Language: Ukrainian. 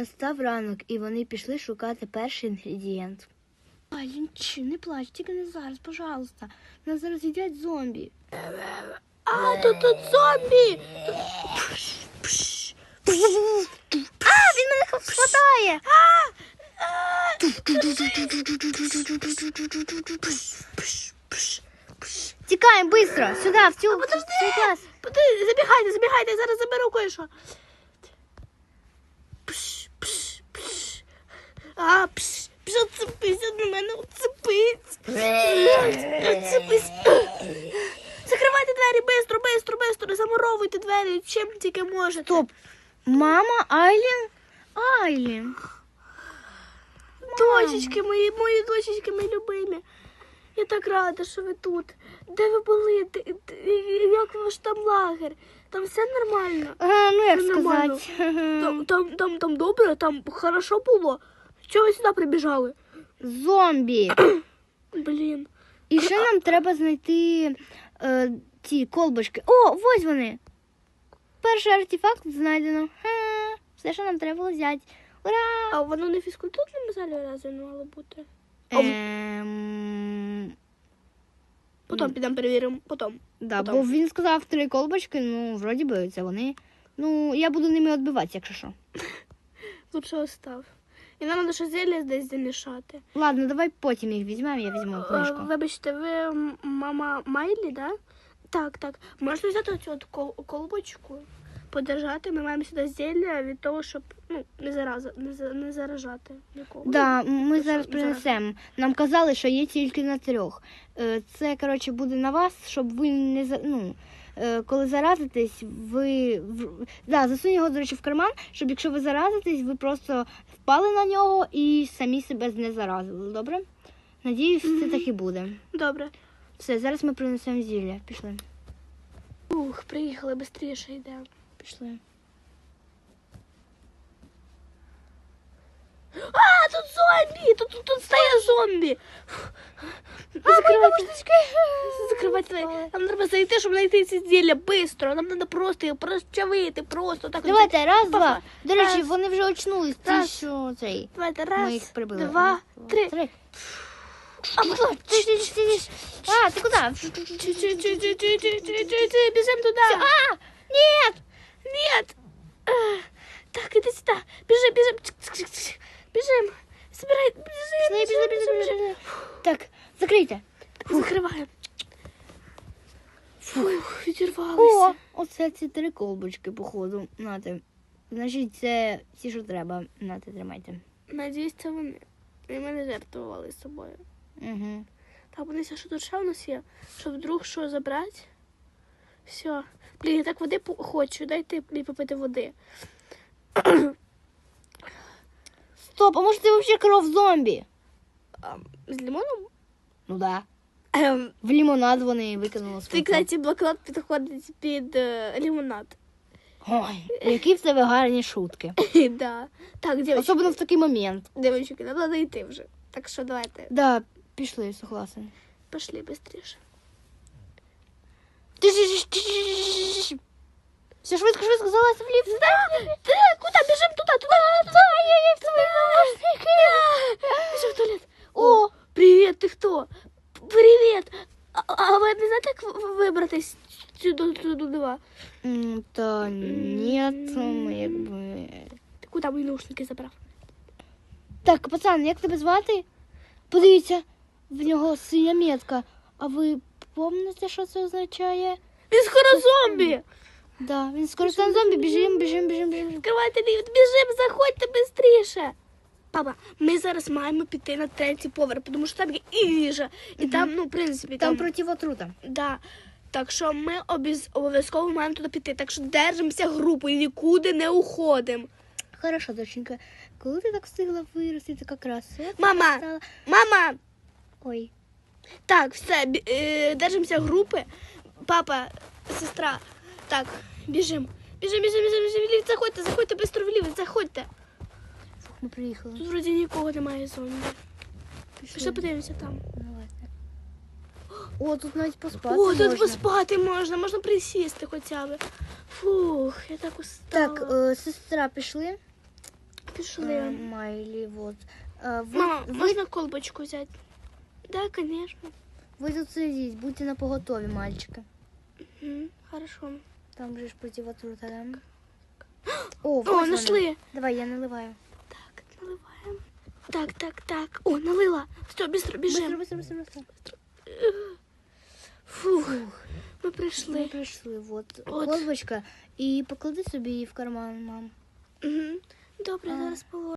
Настав ранок, і вони пішли шукати перший інгредієнт. Ай, Лінчі, не плач, тільки не зараз, пожалуйста. Нас зараз їдять зомбі. А, тут тут зомбі! А, він мене хватає! Тікаємо швидко, сюди, в цю, клас. Подожди, забігайте, забігайте, я зараз заберу кое-що. Пш, пш, пш. А, пш, пш, оцепись від мене, оцепись. Оцепись. Закривайте двері, бистро, бистро, бистро, замуровуйте двері, чим тільки можете. Стоп. Мама, Айлін? Айлін. Дочечки мої, мої дочечки мої любимі. Я так рада, що ви тут. Де ви були? Де- де- Як ваш там лагер? Там все нормально. А, ну як Це сказати. Там, там, там, там добре, там хорошо було. Чого ви сюди прибіжали? Зомбі. Блін. І ще нам треба знайти е, ті колбочки. О, ось вони. Перший артефакт знайдено. Ха, все, що нам треба було взяти. Ура! А воно не в фізкультурному залі разве не мало бути? Ем... Потім підемо перевіримо. Потім. Да, Потім. бо він сказав три колбочки, ну, вроді би, це вони. Ну, я буду ними відбиватися, якщо що. Лучше остав. І нам треба ще зілля десь замішати. Ладно, давай потім їх візьмемо, я візьму Е, книжку. Вибачте, ви мама Майлі, да? Так, так. Можна взяти оцю от кол- колбочку, подержати. Ми маємо сюди зілля від того, щоб ну, не, зараза, не, за- не заражати нікого. Да, ми то зараз принесемо. Нам казали, що є тільки на трьох. Е, Це, коротше, буде на вас, щоб ви не за- ну, е, коли заразитесь, ви в- да, засунь його, до речі, в карман, щоб якщо ви заразитесь, ви просто впали на нього і самі себе не заразили. Добре? Надіюсь, це так і буде. Добре. Все, зараз ми принесемо зілля. Пішли. Ух, приїхали, швидше йдемо. Пішли. А, тут зомбі! Тут, тут, тут стає зомбі! Закривайте. Закривайте двері. Нам треба зайти, щоб знайти ці зілля швидко. Нам треба просто їх розчавити, просто так. Давайте, раз, два. До речі, раз. вони вже очнулись. Ті, Раз. що цей. Давайте, Ми їх раз, прибили. два, три. три. А, ти, ти, ти, ти, ти. А, ти куди? Бежим туда. А, нет! Нет. Э, Так, иди сюда. Бежим, бежим. Бежим. Собирай. Бежим, Пішли, пішли, пішли, пішли, пішли. Так, закрийте. Закриваємо. Фух, О, оце ці три колбочки, походу. Нате. Значить, це ті, що треба. Нате, тримайте. Надіюсь, це вони. І ми не жертвували собою. Угу. Так, подивися, що тут ще у нас є. Щоб вдруг що забрати. Все. Блін, я так води хочу. Дайте мені попити води. Стоп, а може це взагалі кров зомбі? А, з лимоном? Ну да. Ем, В лимонад вони викинули свій. кров. кстати, блокнот підходить під е, лимонад. Ой, які в тебе гарні шутки. да. Так, дівчатки, Особливо в такий момент. дівчатки, нам треба йти вже. Так що давайте, Да, пішли, согласен. пішли швидше. Все швидко, швидко залазь в ліфт. Да, куди? Біжимо туди, туди, туди. Біжимо в туалет. О, привіт, ти хто? Привіт. А, а ви не знаєте, як в- вибратись сюди, два? Та ні, там якби. Ти куди мої наушники забрав? Так, пацан, як тебе звати? Подивіться, в нього синя метка. А ви помните, що це означає? Він скоро зомбі. Да, він скоро стане зомбі, біжим, біжим, біжим, біжим. Відкривайте ліфт, біжимо, заходьте швидше. Папа, ми зараз маємо піти на третій поверх, тому що там є їжа. І там, ну, в принципі, Там там, противотрута. да. Так що ми обіз- обов'язково маємо туди піти. Так що держимося групою, нікуди не уходимо. Хорошо, доченька. Коли ти так встигла вирости, така красива Мама! стала? Мама! Ой. Так, все, е, держимося групи. Папа, сестра. Так, біжимо. Біжимо, біжимо, біжимо, біжимо. в. Заходьте, заходьте, швидко в ліфт, заходьте. Ми приїхали. Тут вроді нікого немає. Пішли. Пішли подивимося там. Давайте. О, тут навіть поспати О, можна. тут поспати можна, можна присісти хоча б. Фух, я так устала. Так, е, сестра, пішли. пішли. Е, Майлі, вот. Е, Ви, Мама, ви, можна колбочку взяти? Да, конечно. ви тут сидіть, будьте на поготові, мальчики. Мгм, Хорошо. Там же ж противотрута, да? О, вот О, вона. нашли. Давай, я наливаю. Так, наливаємо. Так, так, так. О, налила. Все, быстро Быстро, біжимо. быстро, быстро, быстро. Фух, ми Ми прийшли. прийшли, вот. От. Колбочка. І поклади собі її в карман, мам. Угу. Добре, А. зараз положу.